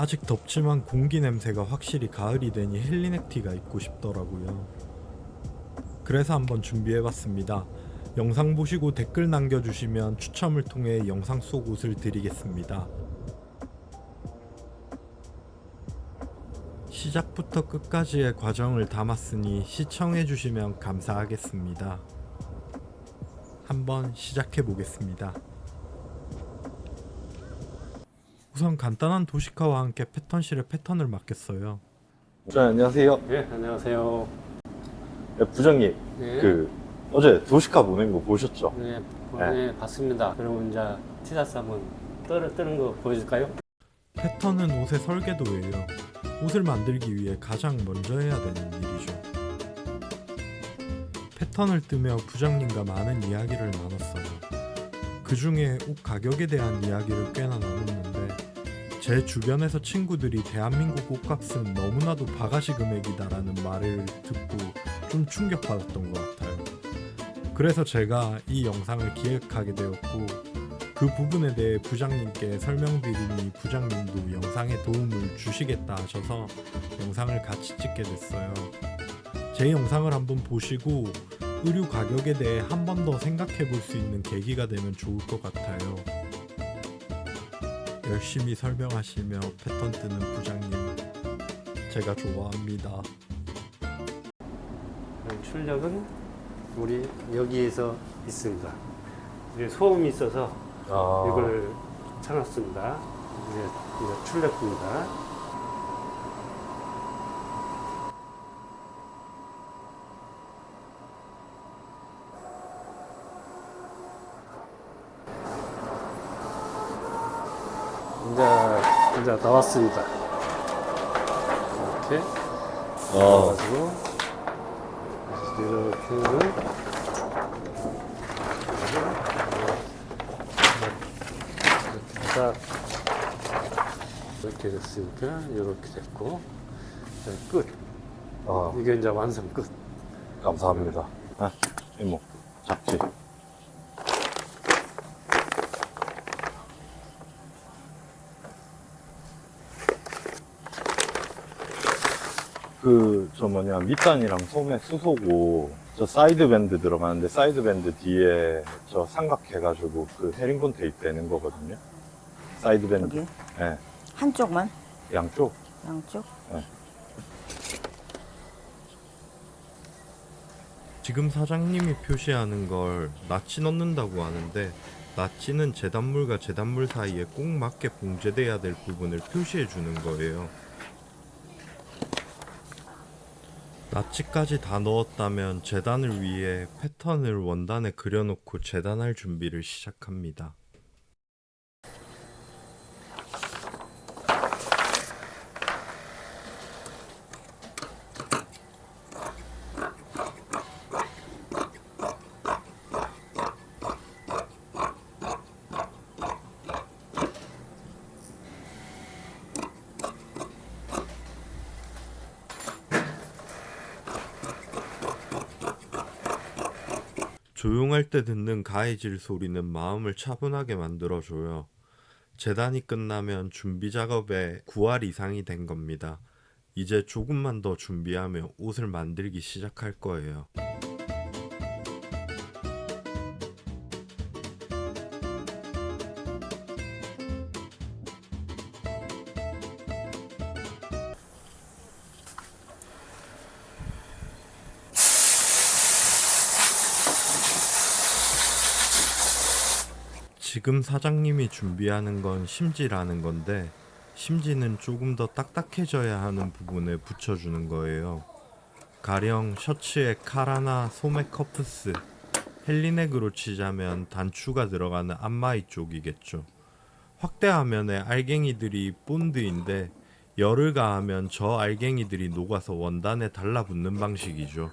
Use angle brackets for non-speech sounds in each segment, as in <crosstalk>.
아직 덥지만 공기 냄새가 확실히 가을이 되니 헬리넥 티가 입고 싶더라고요. 그래서 한번 준비해봤습니다. 영상 보시고 댓글 남겨주시면 추첨을 통해 영상 속 옷을 드리겠습니다. 시작부터 끝까지의 과정을 담았으니 시청해주시면 감사하겠습니다. 한번 시작해 보겠습니다. 우선 간단한 도시카와 함께 패턴실의 패턴을 맡겼어요. 네, 안녕하세요. 네, 안녕하세요. 네, 부장님, 네. 그 어제 도시카 보낸 거 보셨죠? 네, 네. 네, 봤습니다. 그럼 이제 티셔츠 한번 뜨는, 뜨는 거 보여줄까요? 패턴은 옷의 설계도예요. 옷을 만들기 위해 가장 먼저 해야 되는 일이죠. 패턴을 뜨며 부장님과 많은 이야기를 나눴어요. 그 중에 옷 가격에 대한 이야기를 꽤나 나눴는데 제 주변에서 친구들이 대한민국 옷값은 너무나도 바가지 금액이다라는 말을 듣고 좀 충격받았던 것 같아요. 그래서 제가 이 영상을 기획하게 되었고 그 부분에 대해 부장님께 설명드리니 부장님도 영상에 도움을 주시겠다 하셔서 영상을 같이 찍게 됐어요. 제 영상을 한번 보시고 의류 가격에 대해 한 번 더 생각해 볼 수 있는 계기가 되면 좋을 것 같아요. 열심히 설명하시며 패턴 뜨는 부장님 제가 좋아합니다. 출력은 우리 여기에서 있습니다. 이게 소음이 있어서 아, 이걸 쳐놨습니다. 이제, 이제 출력입니다. 이제 이제 나왔습니다. 이렇게 아, 가지고 이렇게 이렇게 딱 이렇게 됐으니까 이렇게 됐고 자, 끝 아, 이게 이제 완성 끝 감사합니다. 아, 이모, 잡지. 그, 저 뭐냐, 밑단이랑 소매 수소고, 저 사이드 밴드 들어가는데, 사이드 밴드 뒤에 저 삼각해가지고 그 헤링본 테이프 되는 거거든요. 사이드 밴드. 여기 예, 한쪽만 양쪽. 양쪽 지금 사장님이 표시하는 걸 낫지 넣는다고 하는데 낫지는 재단물과 재단물 사이에 꼭 맞게 봉제돼야 될 부분을 표시해 주는 거예요. 낫지까지 다 넣었다면 재단을 위해 패턴을 원단에 그려놓고 재단할 준비를 시작합니다. 조용할 때 듣는 가해질 소리는 마음을 차분하게 만들어줘요. 재단이 끝나면 준비 작업에 9할 이상이 된 겁니다. 이제 조금만 더 준비하며 옷을 만들기 시작할 거예요. 지금 사장님이 준비하는 건 심지라는 건데 심지는 조금 더 딱딱해져야 하는 부분에 붙여주는 거예요. 가령 셔츠에 카라나 소매 커프스, 헬리넥으로 치자면 단추가 들어가는 앞마이 쪽이겠죠. 확대화면에 알갱이들이 본드인데 열을 가하면 저 알갱이들이 녹아서 원단에 달라붙는 방식이죠.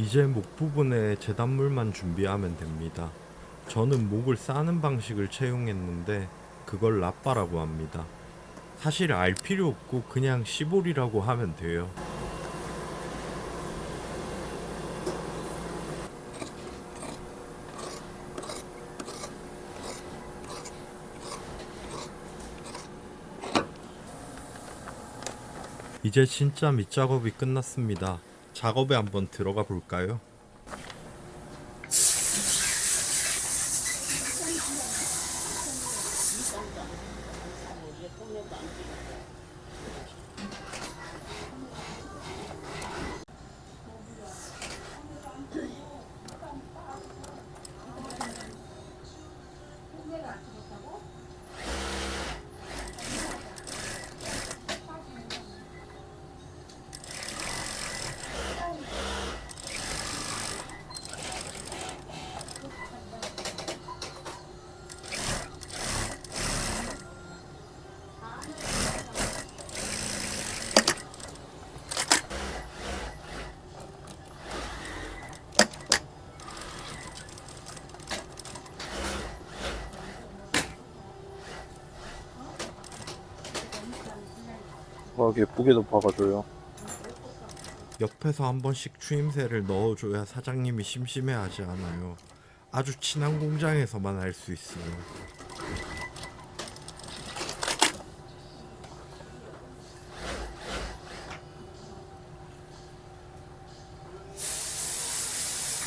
이제 목 부분에 재단물만 준비하면 됩니다. 저는 목을 싸는 방식을 채용했는데 그걸 라빠라고 합니다. 사실 알 필요 없고 그냥 시볼이라고 하면 돼요. 이제 진짜 밑작업이 끝났습니다. 작업에 한번 들어가 볼까요? 와, 예쁘게도 박아줘요. 옆에서 한 번씩 추임새를 넣어줘야 사장님이 심심해하지 않아요. 아주 친한 공장에서만 할수 있어요.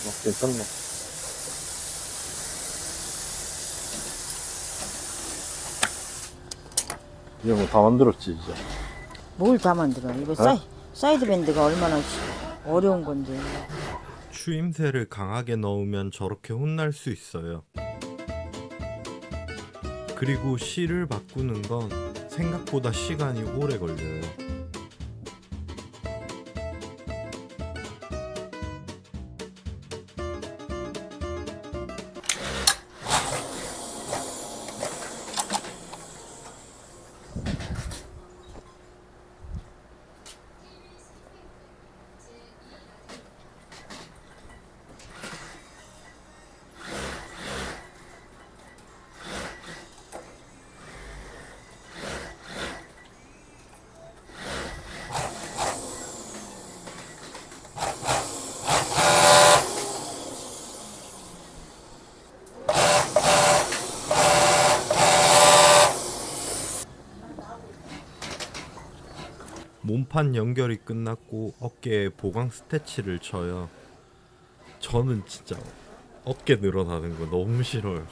어, 괜찮네. 이제 뭐 다 만들었지, 이제. 뭘다 만들어? 이거 사이, 사이드 밴드가 얼마나 시- 어려운 건데. 추임새를 강하게 넣으면 저렇게 혼날 수 있어요. 그리고 실을 바꾸는 건 생각보다 시간이 오래 걸려요. 몸판 연결이 끝났고 어깨에 보강 스태치를 쳐요. 저는 진짜 어깨 늘어나는 거 너무 싫어요.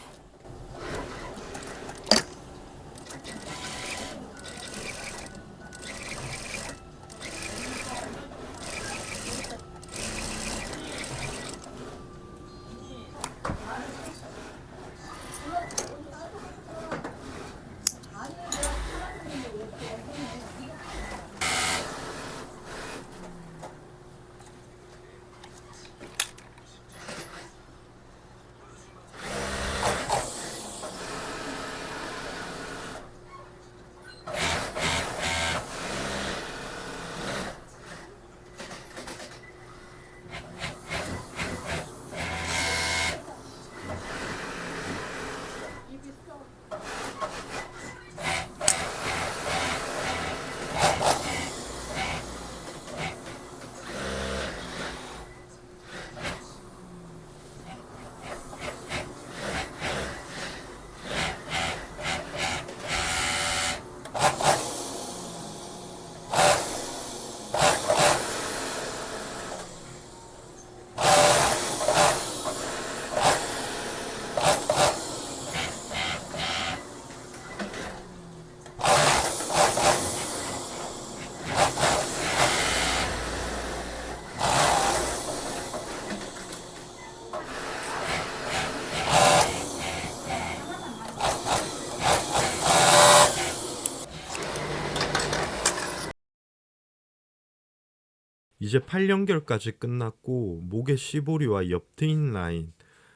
이제 팔 연결까지 끝났고 목의 시보리와 옆 트인 라인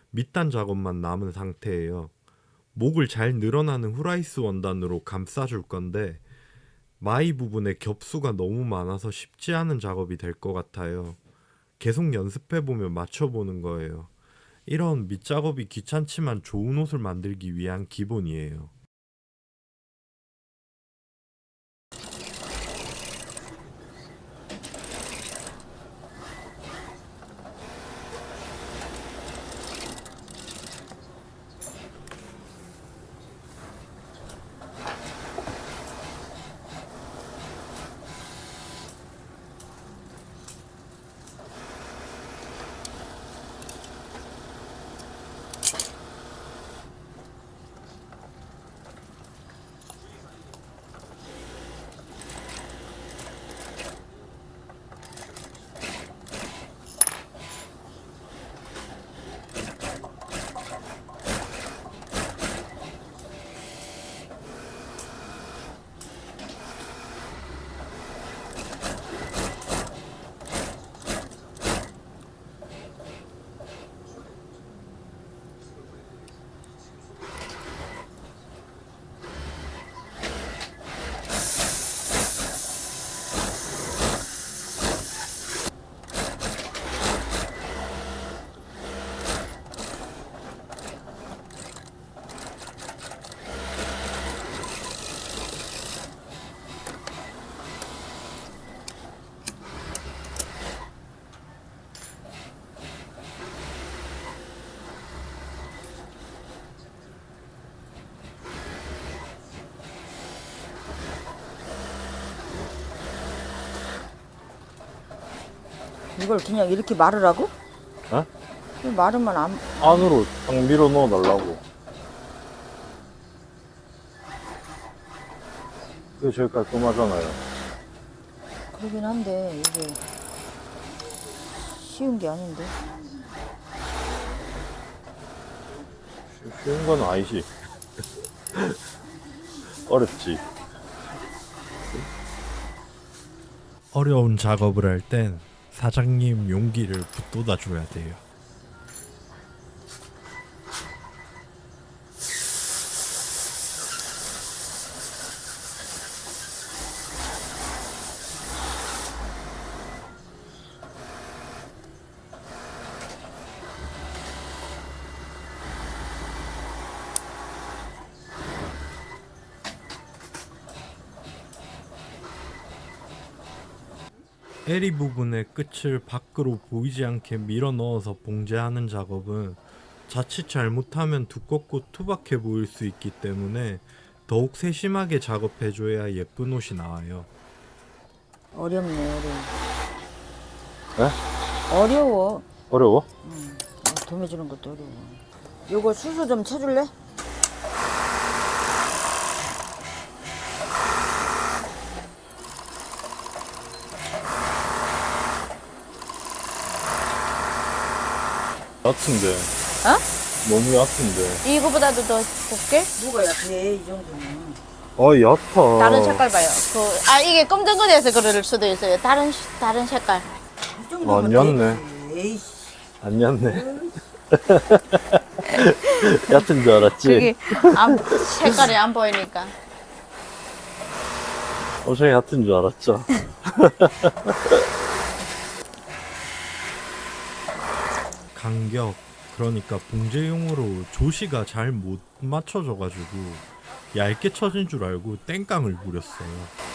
밑단 작업만 남은 상태예요. 목을 잘 늘어나는 후라이스 원단으로 감싸줄 건데 마이 부분에 겹수가 너무 많아서 쉽지 않은 작업이 될 것 같아요. 계속 연습해보며 맞춰보는 거예요. 이런 밑작업이 귀찮지만 좋은 옷을 만들기 위한 기본이에요. 이걸 그냥 이렇게 마르라고? 어? 이 마르면 안 안으로 딱 밀어 넣어 달라고. 그게 제일 깔끔하잖아요. 그러긴 한데 이게 쉬운 게 아닌데. 쉬- 쉬운 건 아니지. <laughs> 어렵지. 어려운 작업을 할 땐 사장님 용기를 붙돋아 줘야 돼요. 에리 부분의 끝을 밖으로 보이지 않게 밀어 넣어서 봉제하는 작업은 자칫 잘못하면 두껍고 투박해 보일 수 있기 때문에 더욱 세심하게 작업해줘야 예쁜 옷이 나와요. 어렵네 어려워. 에? 어려워. 어려워? 어, 도매 주는 것도 어려워. 요거 수수 좀 쳐줄래? 얕은데. 어? 너무 얕은데. 이거보다도 더 곱게? 뭐가 약해 이 정도는. 아, 얕아. 다른 색깔 봐요. 그, 아 이게 검정거리에서 그럴 수도 있어요. 다른 시- 다른 색깔. 이 정도면 안 얕네. 되지. 에이씨. 안 얕네. <laughs> 얕은 줄 알았지? 그게 안, 색깔이 안 보이니까. 엄청 얕은 줄 알았죠? <laughs> 간격 그러니까 봉제용으로 조시가 잘 못 맞춰져가지고 얇게 쳐진 줄 알고 땡깡을 부렸어요.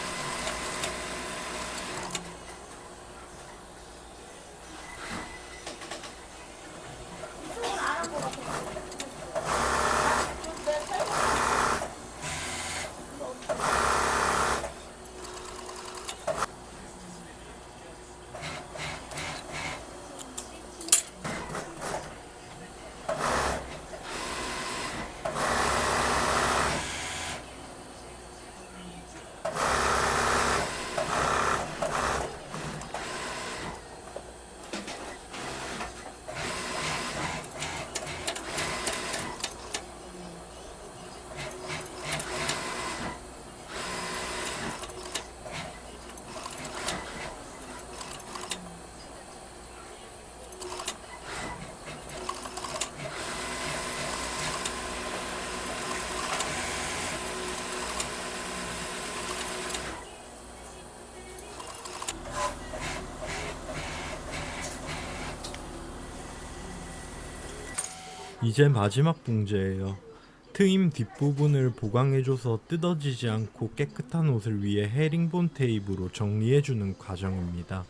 이제 마지막 봉제예요. 트임 뒷부분을 보강해줘서 뜯어지지 않고 깨끗한 옷을 위해 헤링본 테이프로 정리해주는 과정입니다.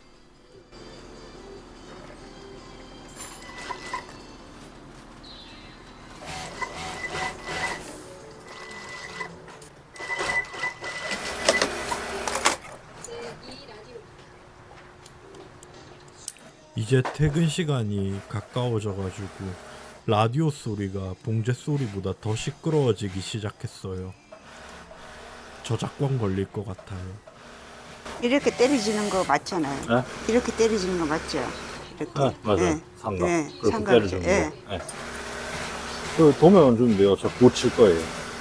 이제 퇴근 시간이 가까워져가지고 라디오 소리가 봉제 소리보다 더 시끄러워지기 시작했어요. 저작권 걸릴 것 같아요. 이렇게 때려지는 거 맞잖아요. 네? 이렇게 때려지는 거 맞죠? 이렇게. 네, 맞아요. 예. 삼각. 예, 그렇게 삼각. 때려주는 예. 거. 네. 그 도면 좀 돼요. 저 고칠 거예요.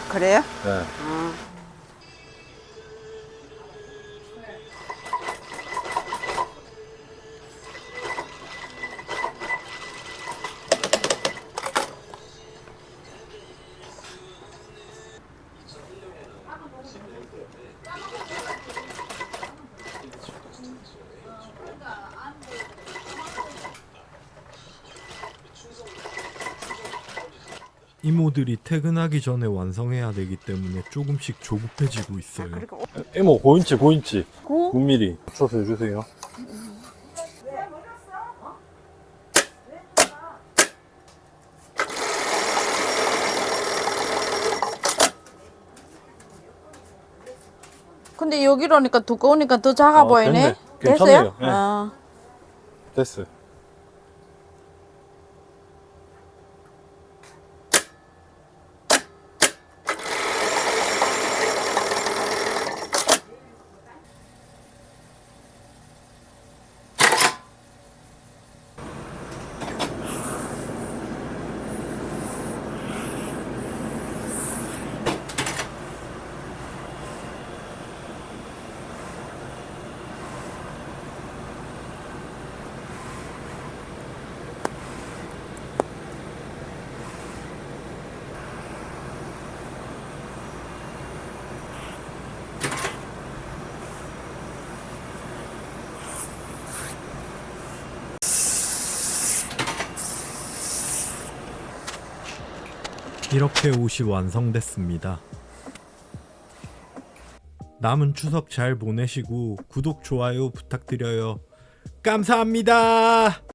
그래요? 네. 어. 이모들이 퇴근하기 전에 완성해야 되기 때문에 조금씩 조급해지고 있어요. 그리고 이모 9인치 9인치 고? 9mm 맞춰서 해주세요. 근데 여기로 오니까 두꺼우니까 더 작아 어, 보이네. 됐네. 괜찮네요. 네. 아. 됐어요. 이렇게 옷이 완성됐습니다. 남은 추석 잘 보내시고 구독, 좋아요 부탁드려요. 감사합니다.